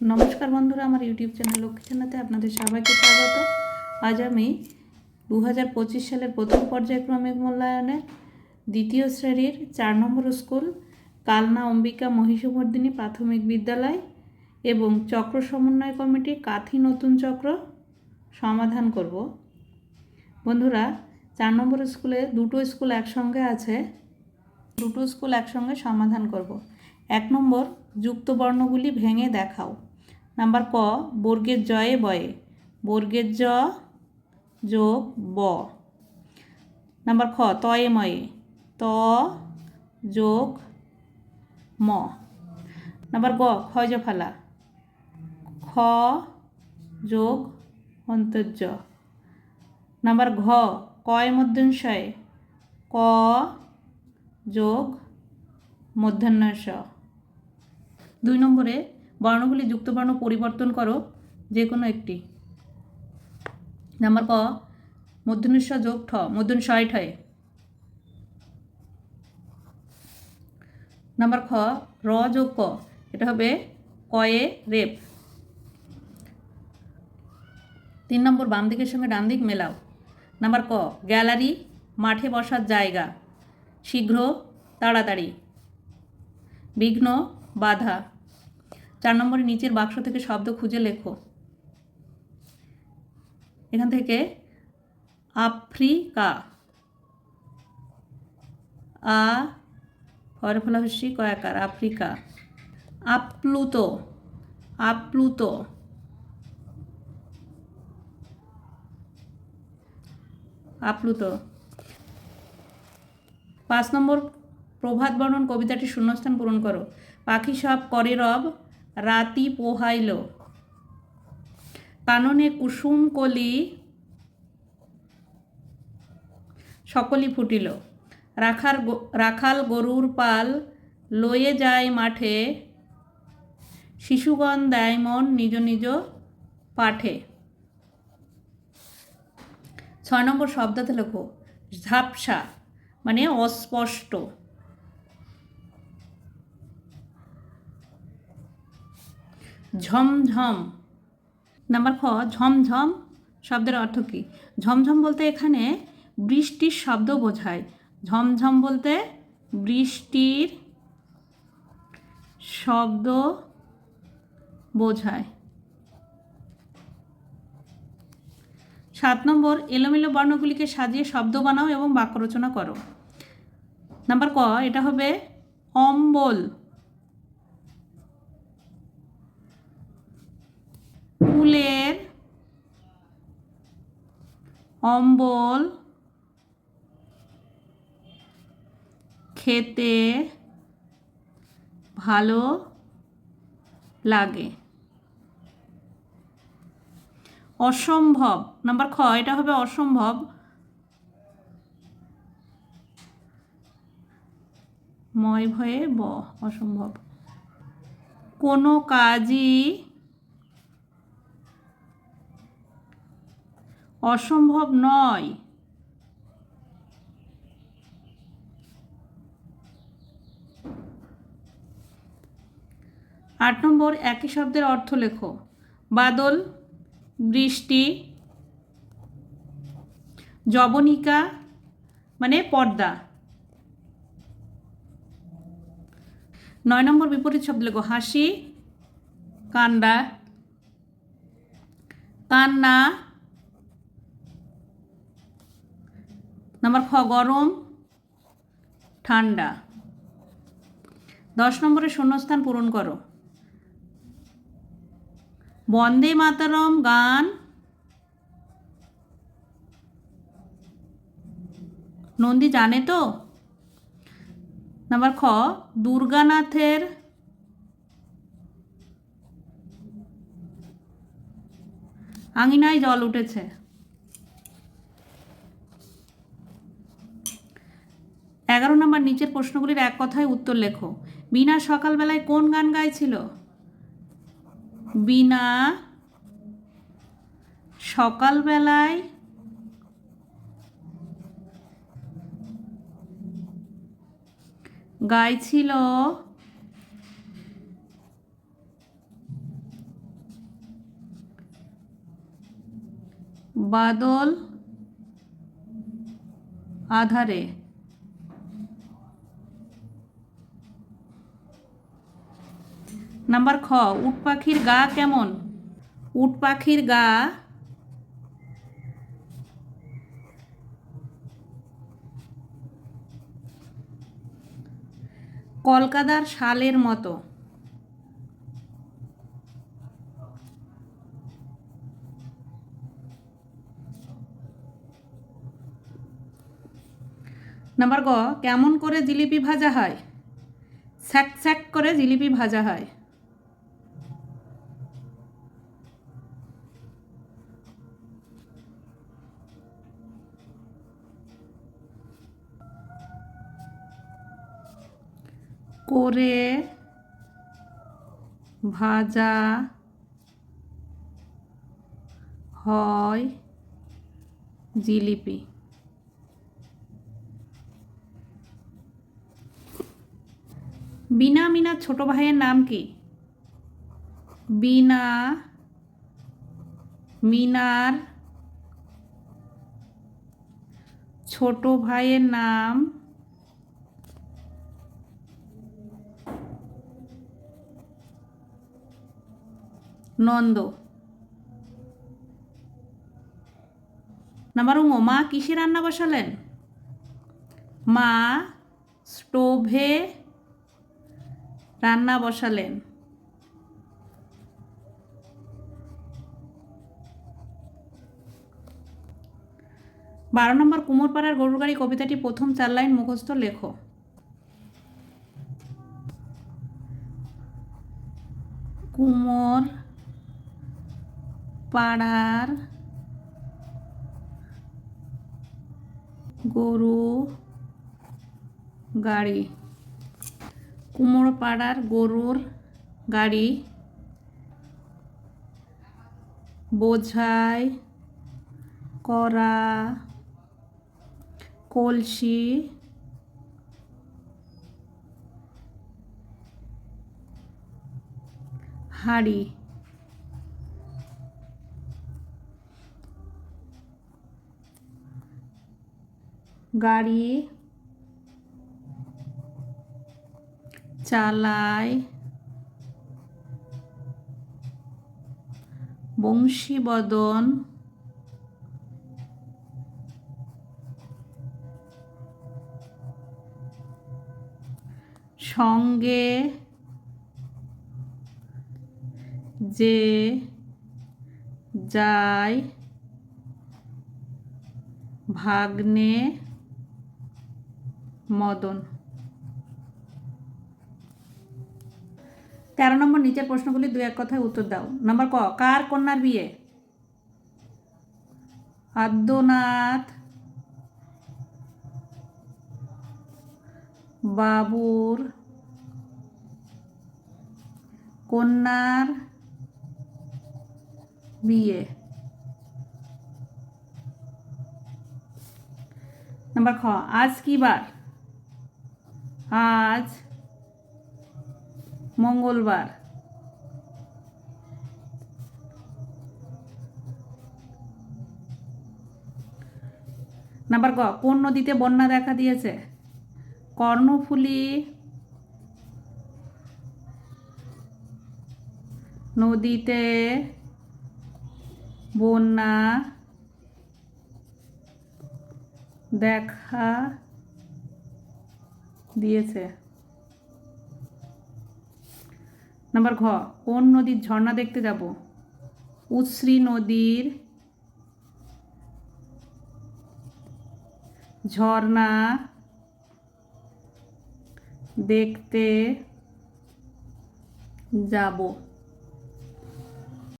নমস্কার বন্ধুরা, আমার ইউটিউব চ্যানেল লক্ষ্মী চ্যানেলে আপনাদের সবাইকে স্বাগত। আজ আমি দু হাজার পঁচিশ সালের প্রথম পর্যায়ক্রমিক মূল্যায়নের দ্বিতীয় শ্রেণির চার নম্বর স্কুল, কালনা অম্বিকা মহিষমর্দিনী প্রাথমিক বিদ্যালয় এবং চক্র সমন্বয় কমিটি কাথি নতুন চক্র সমাধান করব। বন্ধুরা, চার নম্বর স্কুলে দুটো স্কুল একসঙ্গে আছে, দুটো স্কুল একসঙ্গে সমাধান করব। এক নম্বর, যুক্ত বর্ণগুলি ভেঙে দেখাও। নাম্বার ক, বর্গের জয়ে বয়ে। বর্গের জ যোগ ব। নাম্বার খ, তয়ে ময়ে। ত যোগ ম। নাম্বার গ, ক্ষয় ফালা। খ যোগ অন্তর্য। নাম্বার ঘ, কয় মধ্যঞ্চয় ক যোগ মধ্যাহ্নস দুই নম্বরে বর্ণগুলি যুক্ত বর্ণ পরিবর্তন করো, যে কোনো একটি। নাম্বার ক মধ্যাহ্নস যোগ ঠ মধ্যাহ্ন ছয় ঠয়ে নাম্বার খ, র যোগ ক, এটা হবে কয়ে রেপ। তিন নম্বর, বাম দিকের সঙ্গে ডান দিক মেলাও। নাম্বার ক, গ্যালারি, মাঠে বসার জায়গা। শীঘ্র, তাড়াতাড়ি। বিঘ্ন, বাধা। চার নম্বরে নিচের বাক্স থেকে শব্দ খুঁজে লেখো। এখান থেকে আফ্রিকা। আ হরে ফলা হস্যি কয়াকার আফ্রিকা। আপ্লুত আপ্লুত। আপ্লুত। পাঁচ নম্বর প্রভাত বর্ণন কবিতাটি শূন্যস্থান পূরণ করো। পাখি সব করে রব রাতি পোহাইল। কাননে কুসুম কলি সকলি ফুটিল। রাখার রাখাল গরুর পাল লয়ে যায় মাঠে, শিশুগণ দেয় মন নিজ নিজ পাঠে। ছয় নম্বর শব্দতে লেখো, ঝাপসা মানে অস্পষ্ট। ঝমঝম। নাম্বার খ ঝমঝম শব্দের অর্থ কী? ঝমঝম বলতে এখানে বৃষ্টির শব্দ বোঝায়। ঝমঝম বলতে বৃষ্টির শব্দ বোঝায়। সাত নম্বর, এলোমেলো বর্ণগুলিকে সাজিয়ে শব্দ বানাও এবং বাক্য রচনা করো। নাম্বার ক এটা হবে অম্বল। ফুলের অম্বল খেতে ভালো লাগে। অসম্ভব। নাম্বার খ, এটা হবে অসম্ভব। ময় ভয়ে ব, অসম্ভব। কোনো কাজই অসম্ভব নয়। আট নম্বর, একই শব্দের অর্থ লেখো। বাদল, বৃষ্টি জবনিকা মানে পর্দা। নয় নম্বর, বিপরীত শব্দ লেখো। হাসি কান্ডা কান্না নাম্বার খ, গরম, ঠান্ডা। দশ নম্বরে শূন্যস্থান পূরণ করো। বন্দে মাতারম গান। নন্দী জানে তো? নাম্বার খ, দুর্গানাথের আঙিনায় জল উঠেছে। প্রশ্নগুলির এক কথায় উত্তর লেখো। বিনা সকালবেলায় কোন গান গাইছিল? বিনা সকালবেলায় গাইছিল বাদল আধারে। নাম্বার খ, উট পাখির গা কেমন? উট পাখির গা কলকাতার শালের মতো। নাম্বার গ, কেমন করে জিলিপি ভাজা হয়? স্যাক স্যাক করে জিলিপি ভাজা হয়। করে ভাজা হয় জিলিপি। বিনা মিনার ছোট ভাইয়ের নাম কি? বিনা মিনার ছোট ভাইয়ের নাম নন্দ নাম্বার ও মা কিসে রান্না বসালেন? মা স্টোভে রান্না বসালেন। বারো নম্বর, কুমোরপাড়ার গরুর গাড়ি কবিতাটি প্রথম চার লাইন মুখস্থ লেখো। কুমোর পাড়ার গরু গাড়ি। কুমোরপাড়ার গরুর গাড়ি বোঝাই করা কলসি হাড়ি। গাড়ি চালায় বংশীবদন সঙ্গে যে যায় ভাগ্নে মদন। তেরো নম্বর নিচের প্রশ্নগুলি দু এক কথায় উত্তর দাও। নাম্বার ক, কার কন্যার বিয়ে? আদ্যনাথ বাবুর কন্যার বিয়ে। নাম্বার খ, আজ কি বার? আজ মঙ্গলবার। নাম্বার ক কোন নদীতে বন্যা দেখা দিয়েছে? কর্ণফুলী নদীতে বন্যা দেখা দিয়েছে। নাম্বার ঘ কোন নদীর ঝর্ণা দেখতে যাব? উশ্রী নদীর ঝর্ণা দেখতে যাব।